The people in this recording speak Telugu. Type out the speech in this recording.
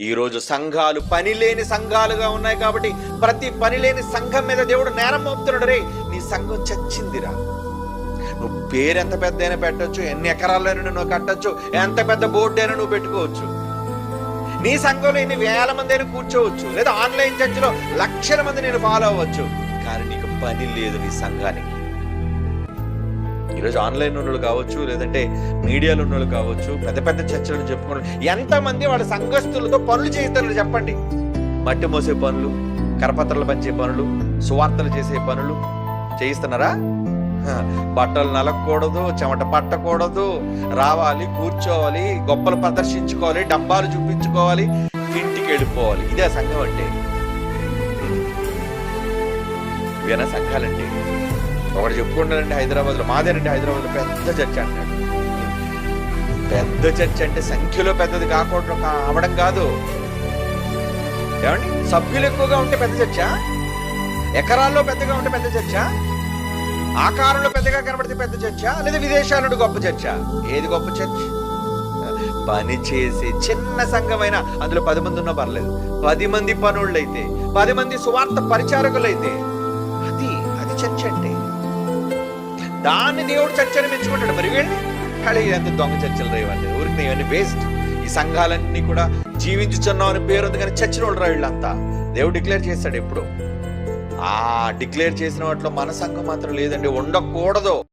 ఈరోజు సంఘాలు పని లేని సంఘాలుగా ఉన్నాయి కాబట్టి ప్రతి పని లేని సంఘం మీద దేవుడు నేరం మోపుతున్నాడు. రే నీ సంఘం చచ్చిందిరా. నువ్వు పేరు ఎంత పెద్ద అయినా పెట్టచ్చు ఎన్ని ఎకరాలైనా నువ్వు కట్టొచ్చు ఎంత పెద్ద బోర్డు అయినా నువ్వు పెట్టుకోవచ్చు. నీ సంఘంలో ఎన్ని వేల మంది అయినా కూర్చోవచ్చు లేదా ఆన్లైన్ చర్చిలో లక్షల మంది నేను ఫాలో అవ్వచ్చు. కానీ నీకు పని లేదు నీ సంఘానికి. ఈరోజు ఆన్లైన్ ఉన్నోళ్ళు కావచ్చు లేదంటే మీడియాలో ఉన్నోళ్ళు కావచ్చు పెద్ద పెద్ద చర్చలను చెప్పుకోవడం ఎంతమంది వాళ్ళ సంఘస్థులతో పనులు చేయిస్తారు చెప్పండి. మట్టి మోసే పనులు కరపత్రాలు పంచే పనులు సువార్తలు చేసే పనులు చేయిస్తున్నారా? బట్టలు నలకూడదు చెమట పట్టకూడదు రావాలి కూర్చోవాలి గొప్పలు ప్రదర్శించుకోవాలి డబ్బాలు చూపించుకోవాలి ఇంటికి వెళ్ళిపోవాలి. ఇదే సంఘం అంటే. ఇవేనా సంఘాలంటే? ఒకటి చెప్పుకుంటానండి హైదరాబాద్లో. మాదేనండి హైదరాబాద్లో పెద్ద చర్చ అంటాడు పెద్ద చర్చ అంటే సంఖ్యలో పెద్దది కాకుండా అవడం కాదు. ఏమండి? సభ్యులు ఎక్కువగా ఉంటే పెద్ద చర్చ? ఎకరాల్లో పెద్దగా ఉంటే పెద్ద చర్చ? ఆకారంలో పెద్దగా కనబడితే పెద్ద చర్చ? లేదా విదేశాలు గొప్ప చర్చ? ఏది గొప్ప చర్చ? పని చేసే చిన్న సంఘమైన అందులో పది మంది ఉన్నా పర్లేదు. పది మంది పనుళ్ళైతే పది మంది సువార్త పరిచారకులైతే అది అది చర్చ అంటే. దాన్ని దేవుడు చర్చని మెచ్చుకుంటాడు. మరి వీళ్ళు ఖాళీ ఎంత దొంగ చర్చలు రేవండి ఊరికి ఇవన్నీ వేస్ట్ ఈ సంఘాలన్నీ కూడా జీవించుచున్నాం అని పేరు ఉంది కానీ చర్చలు వాళ్ళు రా వీళ్ళంతా. దేవుడు డిక్లేర్ చేస్తాడు ఎప్పుడు. ఆ డిక్లేర్ చేసిన వాటిలో మన సంఘం మాత్రం లేదండి ఉండకూడదు.